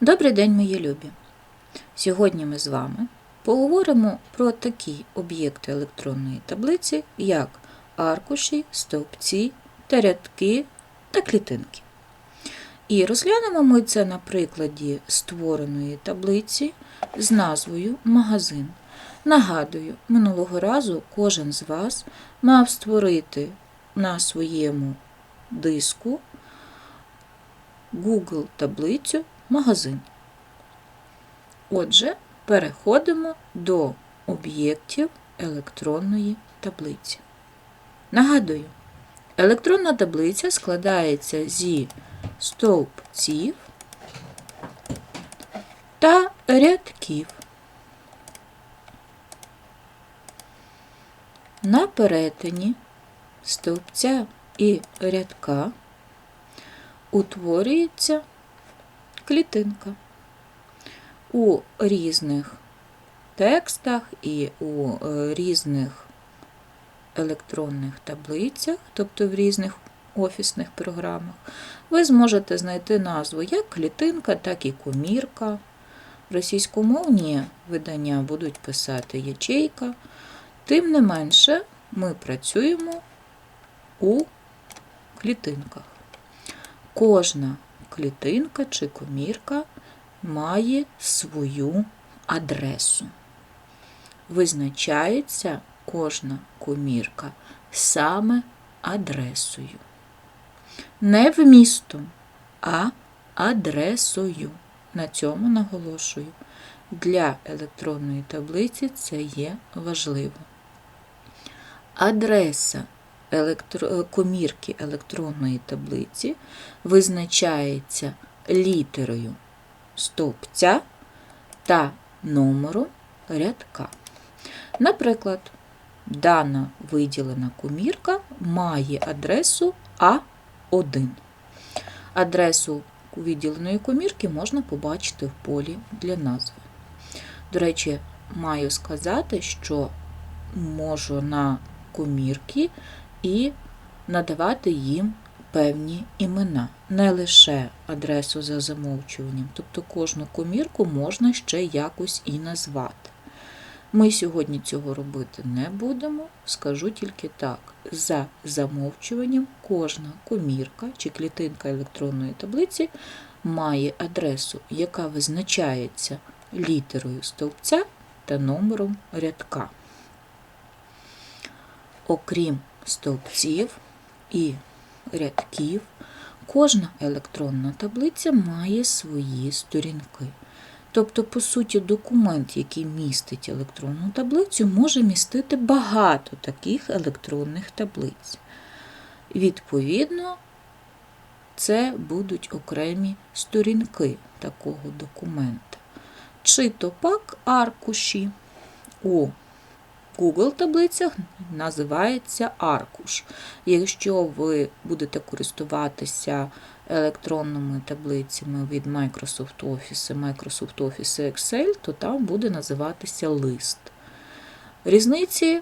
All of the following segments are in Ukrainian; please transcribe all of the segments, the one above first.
Добрий день, мої любі! Сьогодні ми з вами поговоримо про такі об'єкти електронної таблиці, як аркуші, стовпці та рядки та клітинки. І розглянемо ми це на прикладі створеної таблиці з назвою Магазин. Нагадую, минулого разу кожен з вас мав створити на своєму диску Google таблицю магазин. Отже, переходимо до об'єктів електронної таблиці. Нагадую, електронна таблиця складається зі стовпців та рядків. На перетині стовпця і рядка утворюється клітинка. У різних текстах і у е, різних електронних таблицях, тобто в різних офісних програмах, ви зможете знайти назву як клітинка, так і комірка. Російськомовні видання будуть писати ячейка. Тим не менше, ми працюємо у клітинках. Кожна клітинка чи комірка має свою адресу. Визначається кожна комірка саме адресою. Не вмістом, а адресою. На цьому наголошую. Для електронної таблиці це є важливо. Адреса електро... комірки електронної таблиці визначається літерою стовпця та номером рядка. Наприклад, дана виділена комірка має адресу А1. Адресу виділеної комірки можна побачити в полі для назви. До речі, маю сказати, що можу на комірки і надавати їм певні імена, не лише адресу за замовчуванням, тобто кожну комірку можна ще якось і назвати. Ми сьогодні цього робити не будемо, скажу тільки так: за замовчуванням кожна комірка чи клітинка електронної таблиці має адресу, яка визначається літерою стовпця та номером рядка. Окрім стовпців і рядків, кожна електронна таблиця має свої сторінки. Тобто, по суті, документ, який містить електронну таблицю, може містити багато таких електронних таблиць. Відповідно, це будуть окремі сторінки такого документа. Чи то пак аркуші у Google таблицях називається аркуш. Якщо ви будете користуватися електронними таблицями від Microsoft Office, Microsoft Office Excel, то там буде називатися лист. Різниці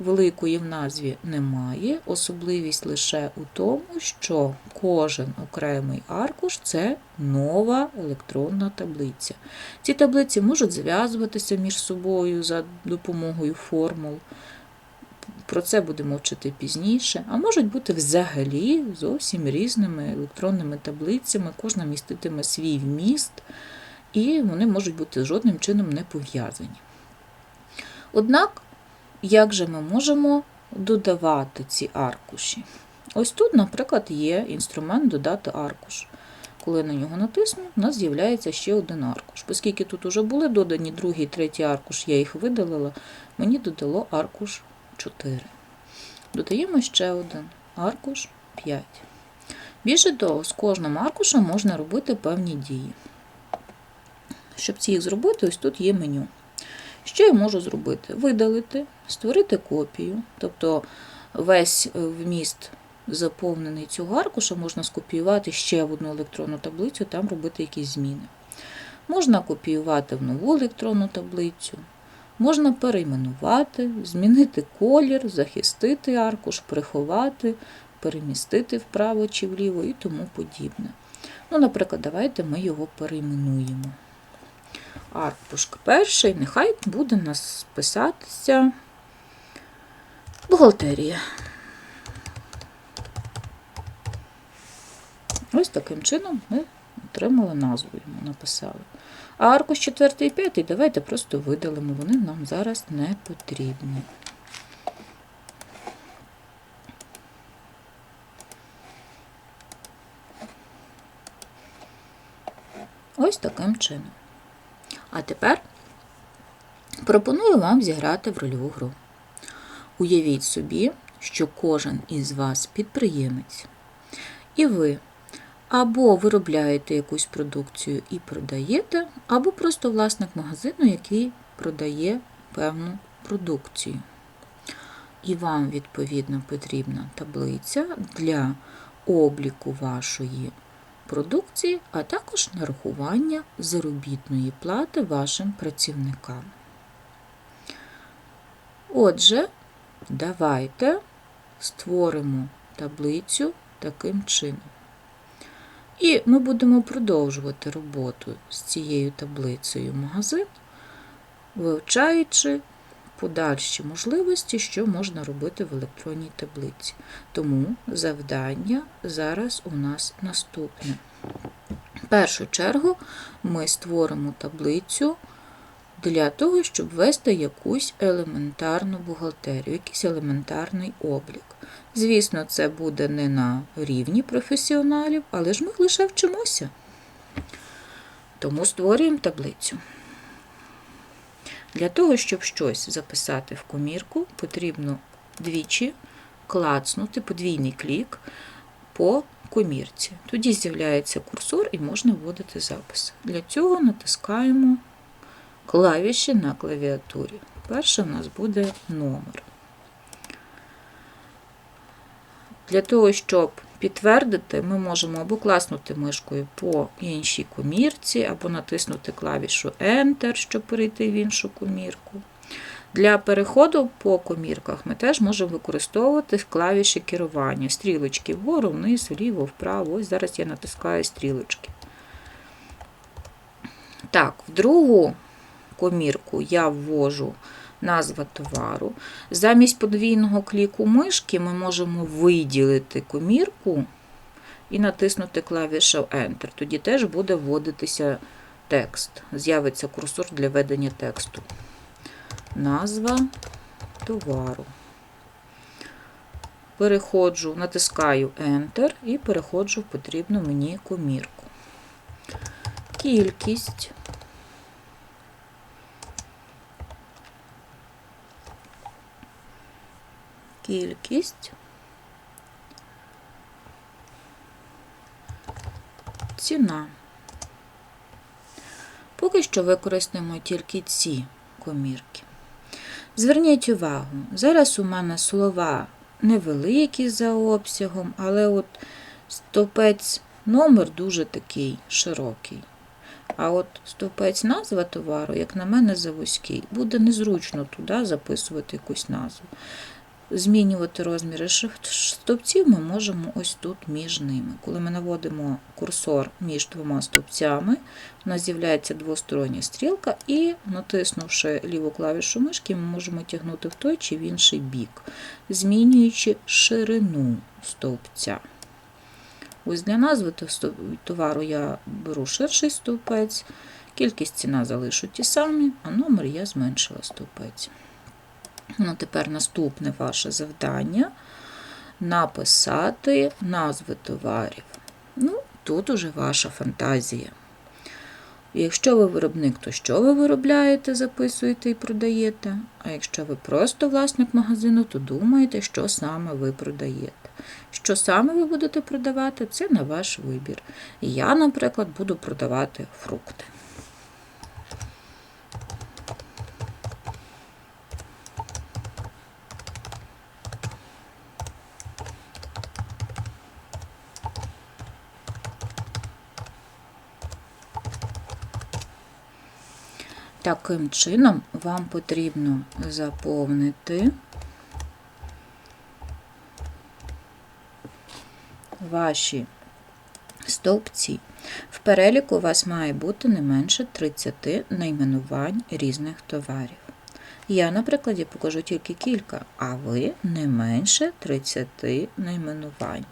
великої в назві немає, особливість лише у тому, що кожен окремий аркуш це нова електронна таблиця. Ці таблиці можуть зв'язуватися між собою за допомогою формул. Про це будемо вчити пізніше, а можуть бути взагалі зовсім різними електронними таблицями, кожна міститиме свій вміст, і вони можуть бути жодним чином не пов'язані. Однак як же ми можемо додавати ці аркуші? Ось тут, наприклад, є інструмент додати аркуш. Коли на нього натисну, у нас з'являється ще один аркуш. Оскільки тут вже були додані другий і третій аркуш, я їх видалила, мені додало аркуш 4. Додаємо ще один аркуш 5. Більше того, з кожним аркушем можна робити певні дії. Щоб ці їх зробити, ось тут є меню. Що я можу зробити? Видалити, створити копію, тобто весь вміст заповнений цього аркуша можна скопіювати ще в одну електронну таблицю, там робити якісь зміни. Можна копіювати в нову електронну таблицю, можна перейменувати, змінити колір, захистити аркуш, приховати, перемістити вправо чи вліво і тому подібне. Ну, наприклад, давайте ми його перейменуємо. Аркуш перший, нехай буде нас писатися бухгалтерія. Ось таким чином ми отримали назву йому, написали. А аркуш 4 і 5 давайте просто видалимо, вони нам зараз не потрібні. Ось таким чином. А тепер пропоную вам зіграти в рольову гру. Уявіть собі, що кожен із вас підприємець, і ви або виробляєте якусь продукцію і продаєте, або просто власник магазину, який продає певну продукцію. І вам, відповідно, потрібна таблиця для обліку вашої продукції, а також нарахування заробітної плати вашим працівникам. Отже, давайте створимо таблицю таким чином. І ми будемо продовжувати роботу з цією таблицею магазин, вивчаючи подальші можливості, що можна робити в електронній таблиці. Тому завдання зараз у нас наступне. В першу чергу ми створимо таблицю для того, щоб ввести якусь елементарну бухгалтерію, якийсь елементарний облік. Звісно, це буде не на рівні професіоналів, але ж ми лише вчимося. Тому створюємо таблицю. Для того, щоб щось записати в комірку, потрібно двічі клацнути подвійний клік по комірці. Тоді з'являється курсор і можна вводити запис. Для цього натискаємо клавіші на клавіатурі. Перше у нас буде номер. Для того, щоб підтвердити, ми можемо або класнути мишкою по іншій комірці, або натиснути клавішу Enter, щоб перейти в іншу комірку. Для переходу по комірках ми теж можемо використовувати клавіші керування. Стрілочки вгору, вниз, вліво, вправо. Ось зараз я натискаю стрілочки. Так, в другу комірку я ввожу назва товару. Замість подвійного кліку мишки ми можемо виділити комірку і натиснути клавішу Enter. Тоді теж буде вводитися текст. З'явиться курсор для ведення тексту. Назва товару. Переходжу, натискаю Enter і переходжу в потрібну мені комірку. Кількість. Кількість. Ціна. Поки що використаємо тільки ці комірки. Зверніть увагу, зараз у мене слова невеликі за обсягом, але от стовпець номер дуже такий широкий. А от стовпець назва товару, як на мене, завузький. Буде незручно туди записувати якусь назву. Змінювати розміри стовпців ми можемо ось тут між ними. Коли ми наводимо курсор між двома стовпцями, у нас з'являється двостороння стрілка, і, натиснувши ліву клавішу мишки, ми можемо тягнути в той чи в інший бік, змінюючи ширину стовпця. Ось Для назви товару я беру ширший стовпець, кількість ціна залишу ті самі, а номер я зменшила стовпець. Ну, Тепер наступне ваше завдання написати назви товарів. Ну, Тут уже ваша фантазія. Якщо ви виробник, то що ви виробляєте, записуєте і продаєте. А якщо ви просто власник магазину, то думаєте, що саме ви продаєте. Що саме ви будете продавати, це на ваш вибір. Я, наприклад, буду продавати фрукти. Таким чином вам потрібно заповнити ваші стовпці. В переліку у вас має бути не менше 30 найменувань різних товарів. Я на прикладі покажу тільки кілька, а ви не менше 30 найменувань.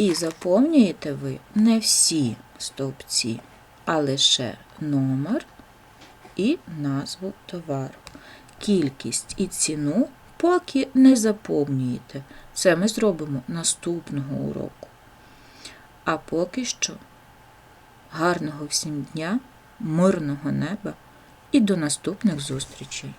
І заповнюєте ви не всі стовпці, а лише номер і назву товару. Кількість і ціну поки не заповнюєте. Це ми зробимо наступного уроку. А поки що гарного всім дня, мирного неба і до наступних зустрічей!